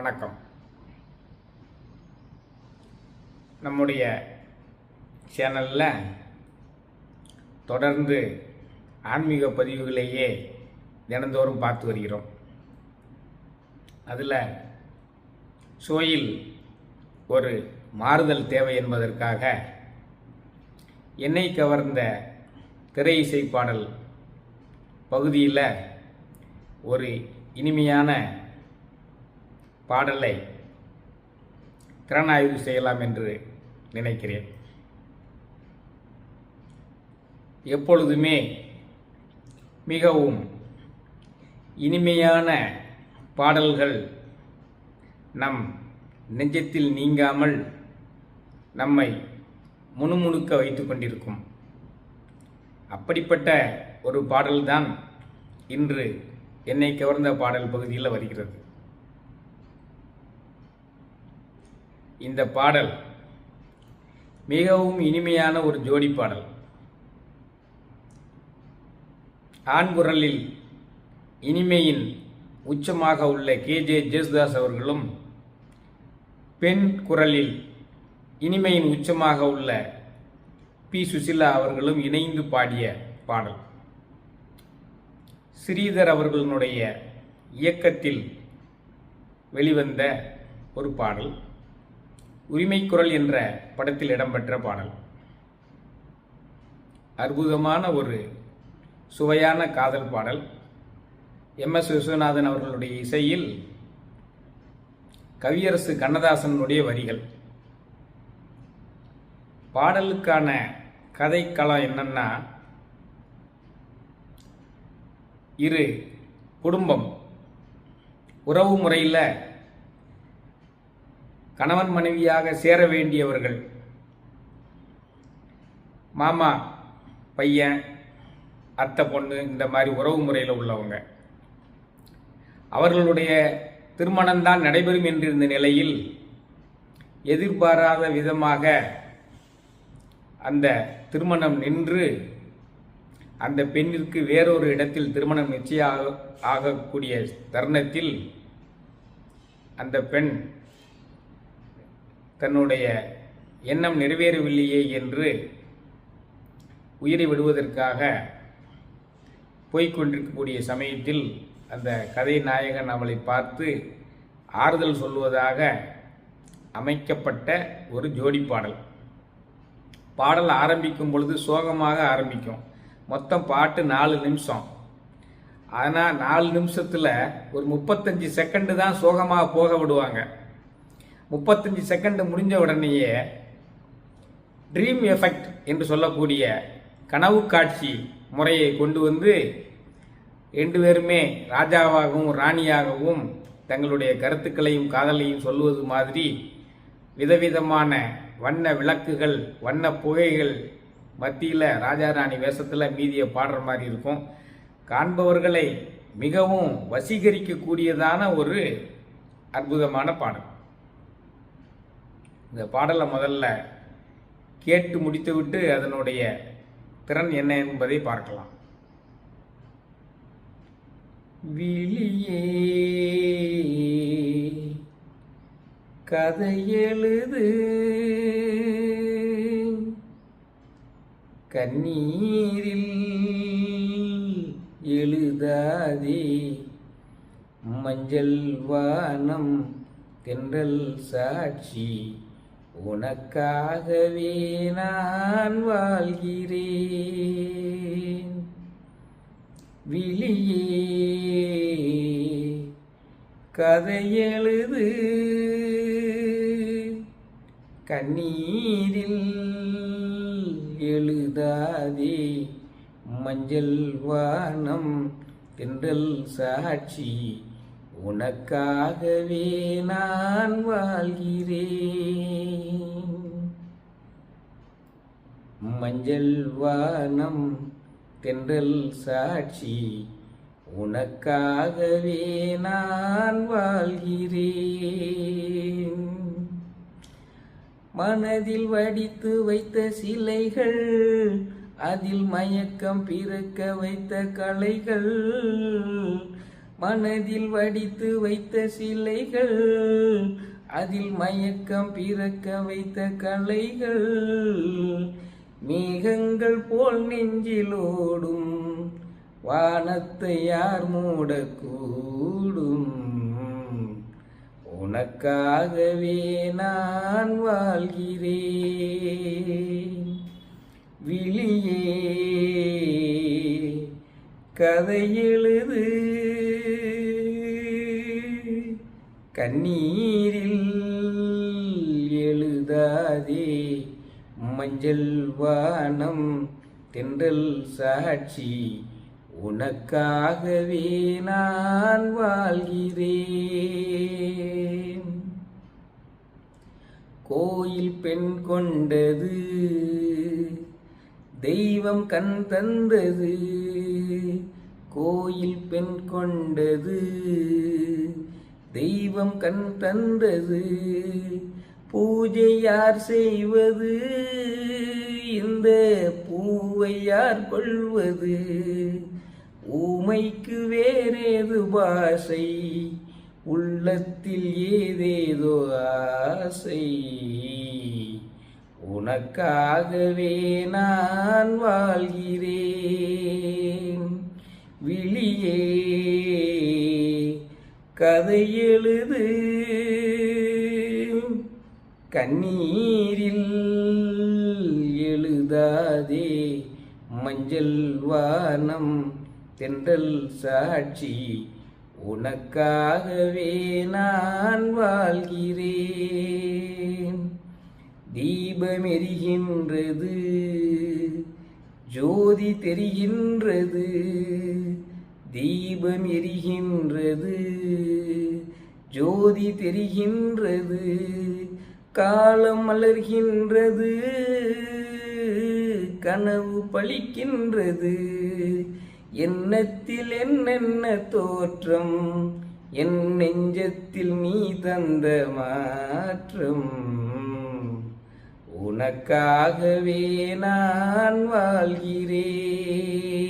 வணக்கம். நம்முடைய சேனலில் தொடர்ந்து ஆன்மீக பதிவுகளையே தினந்தோறும் பார்த்து வருகிறோம். அதில் சோயில் ஒரு மாறுதல் தேவை என்பதற்காக என்னை கவர்ந்த திரை இசை பாடல் பகுதியில் ஒரு இனிமையான பாடலை திறனாய்வு செய்யலாம் என்று நினைக்கிறேன். எப்பொழுதுமே மிகவும் இனிமையான பாடல்கள் நம் நெஞ்சத்தில் நீங்காமல் நம்மை முணுமுணுக்க வைத்து கொண்டிருக்கும். அப்படிப்பட்ட ஒரு பாடல்தான் இன்று என்னை கவர்ந்த பாடல் பகுதியில் வருகிறது. இந்த பாடல் மிகவும் இனிமையான ஒரு ஜோடி பாடல். ஆண் குரலில் இனிமையின் உச்சமாக உள்ள கே. ஜே. ஜேசுதாஸ் அவர்களும் பெண் குரலில் இனிமையின் உச்சமாக உள்ள பி. சுசிலா அவர்களும் இணைந்து பாடிய பாடல். ஸ்ரீதர் அவர்களுடைய இயக்கத்தில் வெளிவந்த ஒரு பாடல். உரிமை குரல் என்ற படத்தில் இடம்பெற்ற பாடல். அற்புதமான ஒரு சுவையான காதல் பாடல். எம். எஸ். விஸ்வநாதன் அவர்களுடைய இசையில் கவியரசு கண்ணதாசனுடைய வரிகள். பாடலுக்கான கதைக்களம் என்னன்னா இரு குடும்பம். உறவு முறையில் கணவன் மனைவியாக சேர வேண்டியவர்கள். மாமா பையன் அத்தை பொண்ணு இந்த மாதிரி உறவு முறையில் உள்ளவங்க. அவர்களுடைய திருமணம்தான் நடைபெறும் என்றிருந்த நிலையில் எதிர்பாராத விதமாக அந்த திருமணம் நின்று அந்த பெண்ணிற்கு வேறொரு இடத்தில் திருமணம் நிச்சயாக ஆகக்கூடிய தருணத்தில் அந்த பெண் தன்னுடைய எண்ணம் நிறைவேறவில்லையே என்று உயிரை விடுவதற்காக போய்கொண்டிருக்கக்கூடிய சமயத்தில் அந்த கதை நாயகன் அவளை பார்த்து ஆறுதல் சொல்வதாக அமைக்கப்பட்ட ஒரு ஜோடி பாடல். பாடல் ஆரம்பிக்கும் பொழுது சோகமாக ஆரம்பிக்கும். மொத்தம் பாட்டு நாலு நிமிஷம். ஆனால் நாலு நிமிஷத்தில் ஒரு முப்பத்தஞ்சு செகண்டு தான் சோகமாக போக விடுவாங்க. முப்பத்தஞ்சு செகண்ட் முடிஞ்ச உடனேயே ட்ரீம் எஃபெக்ட் என்று சொல்லக்கூடிய கனவு காட்சி முறையை கொண்டு வந்து ரெண்டு பேருமே ராஜாவாகவும் ராணியாகவும் தங்களுடைய கருத்துக்களையும் காதலையும் சொல்லுவது மாதிரி விதவிதமான வண்ண விளக்குகள் வண்ண புகைகள் மத்தியில் ராஜா ராணி வேஷத்தில் மீதியை பாடுற மாதிரி இருக்கும். காண்பவர்களை மிகவும் வசீகரிக்கக்கூடியதான ஒரு அற்புதமான பாடல். இந்த பாடலை முதல்ல கேட்டு முடித்துவிட்டு அதனுடைய திறன் என்ன என்பதை பார்க்கலாம். விழியே கதை எழுது. கண்ணீரில் எழுதாதே. மஞ்சள் வானம் தென்றல் சாட்சி. உனக்காகவே நான் வாழ்கிறேன். விழியே கதை எழுது கண்ணீரில் எழுதாதே மஞ்சள் வானம் தென்றல் சாட்சி. உனக்காகவே நான் வாழ்கிறேன். மஞ்சள் வானம் தென்றல் சாட்சி உனக்காகவே நான் வாழ்கிறேன். மனதில் வடித்து வைத்த சிலைகள் அதில் மயக்கம் பிறக்க வைத்த கலைகள் மனதில் வடித்து வைத்த சிலைகள் அதில் மயக்கம் பிறக்க வைத்த கலைகள் மேகங்கள் போல் நெஞ்சிலோடும் வானத்தை யார் மூடக்கூடும். உனக்காகவே நான் வாழ்கிறேன். விழியே கதை எழுது. கண்ணீரில் எழுதாதே. மஞ்சள் வானம் தென்றல் சாட்சி உனக்காகவே நான் வாழ்கிறேன். கோயில் பெண் கொண்டது தெய்வம் கண் தந்தது. கோயில் பெண் கொண்டது தெய்வம் கண் தந்தது. பூஜை யார் செய்வது? இந்த பூவை யார் கொள்வது? ஊமைக்கு வேறேது பாசை? உள்ளத்தில் ஏதேதோ ஆசை? உனக்காகவே நான் வாழ்கிறேன். விழியே கதை எழுது. கண்ணீரில் எழுதாதே மஞ்சள் வானம் தென்றல் சாட்சி. உனக்காகவே நான் வாழ்கிறேன். தீபமெறிகின்றது ஜோதி தெரிகின்றது. தீபம் எரிகின்றது ஜோதி தெரிகின்றது காலம் மலர்கின்றது கனவு பழிக்கின்றது. எண்ணத்தில் என்னென்ன தோற்றம் என் நெஞ்சத்தில் நீ தந்த மாற்றம். உனக்காகவே நான் வாழ்கிறேன்.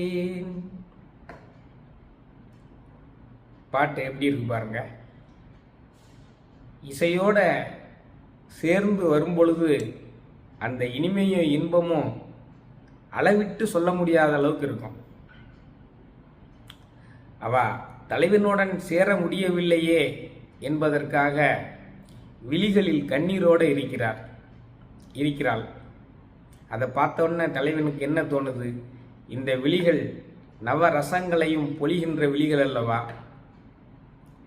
பாட்டு எப்படி இருக்கு பாருங்க. இசையோட சேர்ந்து வரும்பொழுது அந்த இனிமையும் இன்பமும் அளவிட்டு சொல்ல முடியாத அளவுக்கு இருக்கும். அவ தலைவனுடன் சேர முடியவில்லையே என்பதற்காக விழிகளில் கண்ணீரோடு இருக்கிறார் இருக்கிறாள். அதை பார்த்தோன்னே தலைவனுக்கு என்ன தோணுது? இந்த விழிகள் நவரசங்களையும் பொழிகின்ற விழிகள் அல்லவா?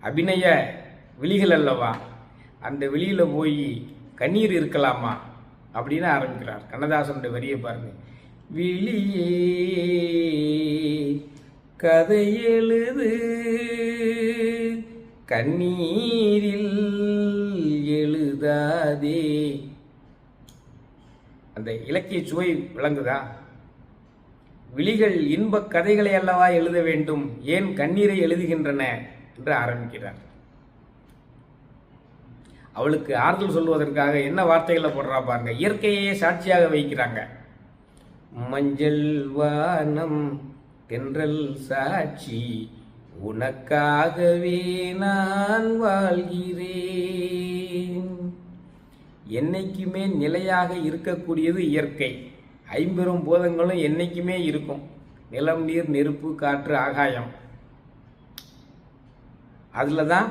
அபிநய விழிகள் அல்லவா? அந்த வெளியில் போய் கண்ணீர் இருக்கலாமா? அப்படின்னு ஆரம்பிக்கிறார். கண்ணதாசனுடைய வரியை பாருங்க. விழியே கதை எழுது கண்ணீரில் எழுதாதே. அந்த இலக்கிய சுவை விளங்குதா? விழிகள் இன்பக் கதைகளை அல்லவா எழுத வேண்டும்? ஏன் கண்ணீரை எழுதுகின்றன? என்று ஆரம்பிக்கிறார். அவளுக்கு ஆறுதல் சொல்வதற்காக என்ன வார்த்தைகளை போடுறா பாருங்க. இயற்கையே சாட்சியாக வைக்கிறாங்க. மஞ்சள் வானம் தென்றல் சாட்சி உனக்காகவே நான் வாழ்கிறேன். என்னைக்குமே நிலையாக இருக்கக்கூடியது இயற்கை. ஐம்பெரும் பூதங்களும் என்னைக்குமே இருக்கும். நிலம் நீர் நெருப்பு காற்று ஆகாயம். அதில் தான்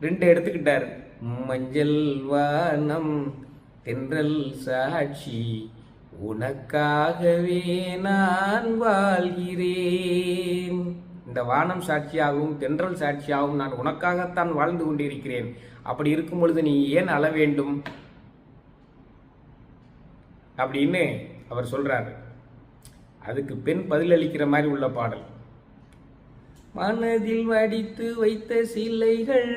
ரெண்டு எடுத்துக்கிட்டார். மஞ்சள் வானம் தென்றல் சாட்சி உனக்காகவே நான் வாழ்கிறேன். இந்த வானம் சாட்சியாகவும் தென்றல் சாட்சியாகவும் நான் உனக்காகத்தான் வாழ்ந்து கொண்டிருக்கிறேன். அப்படி இருக்கும் பொழுது நீ ஏன் அழ வேண்டும்? அப்படின்னு அவர் சொல்றாரு. அதுக்கு பெண் பதிலளிக்கிற மாதிரி உள்ள பாடல். மனதில் வடித்து வைத்த சிலைகள்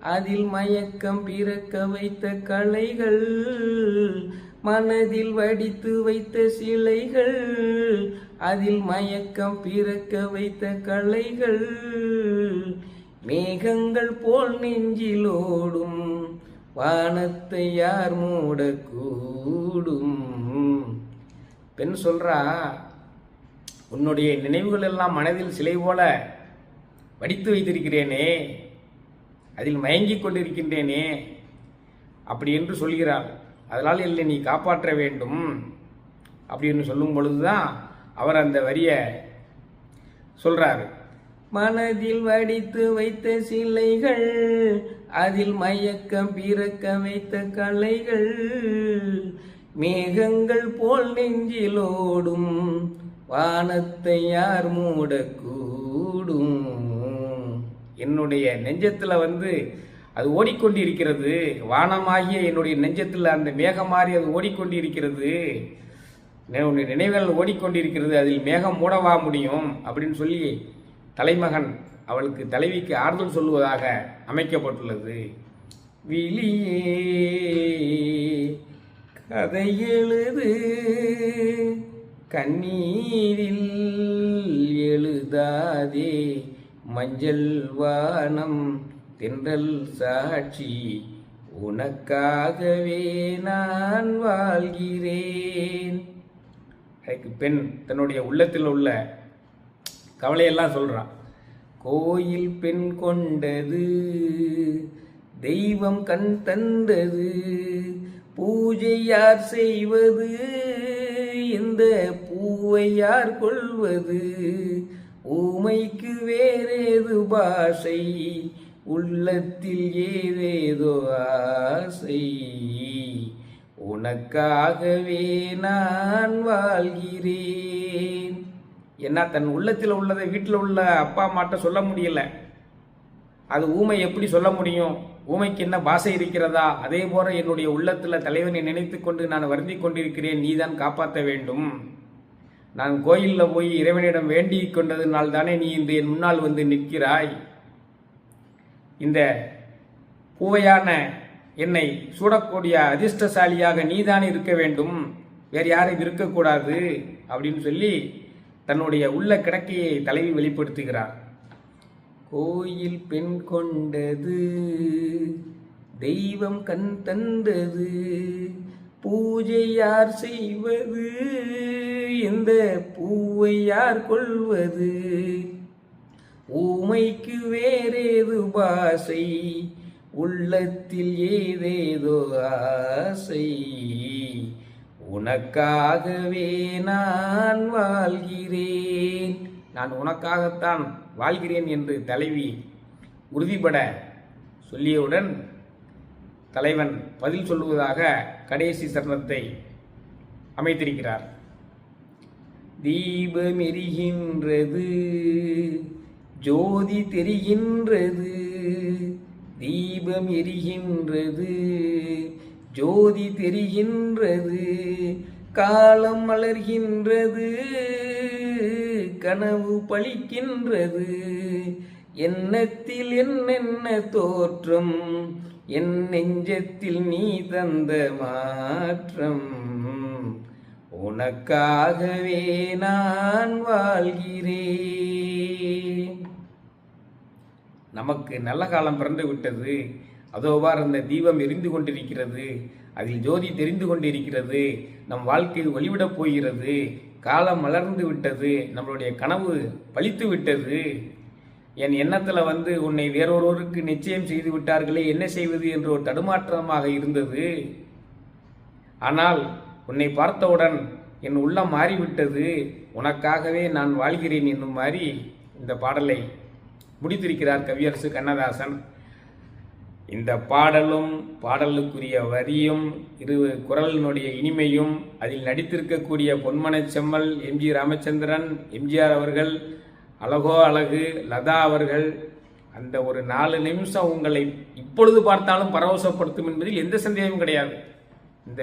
அதில் மயக்கம் பிறக்க வைத்த கலைகள் மனதில் வடித்து வைத்த சிலைகள் அதில் மயக்கம் பிறக்க வைத்த கலைகள். மேகங்கள் போல் நெஞ்சிலோடும் வானத்தை யார் மூடக்கூடும்? பெண் சொல்றா உன்னுடைய நினைவுகள் எல்லாம் மனதில் சிலை போல வடித்து வைத்திருக்கிறேனே அதில் மயங்கிக் கொண்டிருக்கின்றேனே அப்படி என்று சொல்கிறார் அதனால் இல்லை நீ காப்பாற்ற வேண்டும் அப்படின்னு சொல்லும் பொழுதுதான் அவர் அந்த வரியை சொல்கிறார் மனதில் வடித்து வைத்த சிலைகள் அதில் மயக்கம் பிறக்க வைத்த கலைகள் மேகங்கள் போல் நெஞ்சிலோடும் வானத்தை யார் மூடக்கூடும்? என்னுடைய நெஞ்சத்தில் வந்து அது ஓடிக்கொண்டிருக்கிறது. வானமாகிய என்னுடைய நெஞ்சத்தில் அந்த மேகம் மாறி அது ஓடிக்கொண்டிருக்கிறது. நினைவுகள் ஓடிக்கொண்டிருக்கிறது. அதில் மேகம் மூடவா முடியும்? அப்படின்னு சொல்லி தலைமகன் அவளுக்கு தலைவிக்கு ஆறுதல் சொல்லுவதாக அமைக்கப்பட்டுள்ளது. விழியே கதை எழுது. கண்ணீரில் எழுதாதே மஞ்சள் வானம் தென்றல் சாட்சி. உனக்காகவே நான் வாழ்கிறேன். அதுக்கு பெண் தன்னுடைய உள்ளத்தில் உள்ள கவலையெல்லாம் சொல்றான் கோயில் பெண் கொண்டது தெய்வம் கண் தந்தது பூஜை யார் செய்வது? இந்த பூவை யார் கொள்வது? ஊமைக்கு வேறேது பாஷை உள்ளத்தில் ஏதேதோ ஆசை. உனக்காகவே நான் வாழ்கிறேன். என்ன தன் உள்ளத்தில் உள்ளதை வீட்டில் உள்ள அப்பா அம்மாட்ட சொல்ல முடியல? அது ஊமை எப்படி சொல்ல முடியும்? ஊமைக்கு என்ன பாசை இருக்கிறதா? அதே போல என்னுடைய உள்ளத்தில் தலைவனை நினைத்து கொண்டு நான் வருந்தி கொண்டிருக்கிறேன். நீதான் காப்பாற்ற வேண்டும். நான் கோயிலில் போய் இறைவனிடம் வேண்டி கொண்டதுனால் தானே நீ இன்று என் முன்னால் வந்து நிற்கிறாய். இந்த பூவையான என்னை சூடக்கூடிய அதிர்ஷ்டசாலியாக நீதான் இருக்க வேண்டும். வேறு யாரும் இருக்கக்கூடாது அப்படின்னு சொல்லி தன்னுடைய உள்ள கிடக்கையை தலைவி வெளிப்படுத்துகிறார். கோயில் பெண் கொண்டது தெய்வம் கண் தந்தது பூஜை யார் செய்வது இந்த பூவை யார் கொள்வது ஊமைக்கு வேறேது பாசை உள்ளத்தில் ஏதேதோ ஆசை. உனக்காகவே நான் வாழ்கிறேன். நான் உனக்காகத்தான் வாழ்கிறேன் என்று தலைவி உறுதிபட சொல்லியவுடன் தலைவன் பதில் சொல்லுவதாக கடைசி சரணத்தை அமைத்திருக்கிறார். தீபம் எரிகின்றது ஜோதி தெரிகின்றது. தீபம் எரிகின்றது ஜோதி தெரிகின்றது காலம் மலர்கின்றது. கனவு பழிக்கின்றது. எண்ணத்தில் என்னென்ன தோற்றம்? என் நெஞ்சத்தில் நீ தந்த மாற்றம். உனக்காகவே நான் வாழ்கிறேன். நமக்கு நல்ல காலம் பிறந்து விட்டது. அதோவார் அந்த தீபம் எரிந்து கொண்டிருக்கிறது. அதில் ஜோதி தெரிந்து கொண்டிருக்கிறது. நம் வாழ்க்கையில் ஒளிவிடப் போகிறது. காலம் மலர்ந்து விட்டது நம்மளுடைய கனவு பழித்து விட்டது. என் எண்ணத்தில் வந்து உன்னை வேறொருவருக்கு நிச்சயம் செய்து விட்டார்களே என்ன செய்வது என்று ஒரு தடுமாற்றமாக இருந்தது. ஆனால் உன்னை பார்த்தவுடன் என் உள்ளம் மாறிவிட்டது. உனக்காகவே நான் வாழ்கிறேன் என்னும் மாதிரி இந்த பாடலை முடித்திருக்கிறார் கவியரசு கண்ணதாசன். இந்த பாடலும் பாடலுக்குரிய வரியும் இரு குரலினுடைய இனிமையும் அதில் நடித்திருக்கக்கூடிய பொன்மனை செம்மல் எம்ஜி ராமச்சந்திரன் எம்ஜிஆர் அவர்கள் அழகோ அழகு லதா அவர்கள் அந்த ஒரு நாலு நிமிஷம் உங்களை இப்பொழுது பார்த்தாலும் பரவசப்படுத்தும் என்பதில் எந்த சந்தேகமும் கிடையாது. இந்த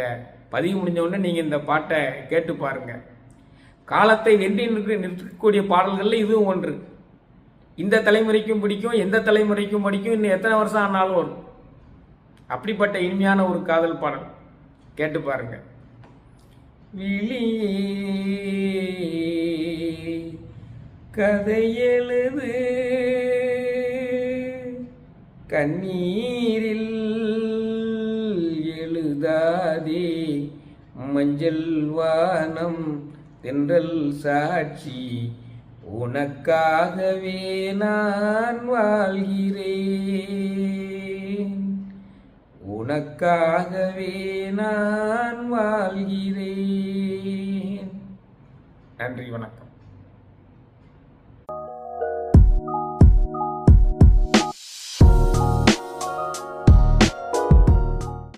பதிவு முடிஞ்சவுடனே நீங்கள் இந்த பாட்டை கேட்டு பாருங்கள் காலத்தை வென்றி நிற்க நிற்கக்கூடிய பாடல்களில் இதுவும் ஒன்று. இந்த தலைமுறைக்கும் பிடிக்கும் எந்த தலைமுறைக்கும் பிடிக்கும் இன்னும் எத்தனை வருஷம் ஆனாலும். வரும் அப்படிப்பட்ட இனிமையான ஒரு காதல் பாடல். கேட்டு பாருங்க. விழி கதை எழுது. கண்ணீரில் எழுதாதே. மஞ்சள் வானம் தென்றல் சாட்சி. உனக்காகவே நான் வாழ்கிறேன். உனக்காகவே நான் வாழ்கிறேன். நன்றி வணக்கம்.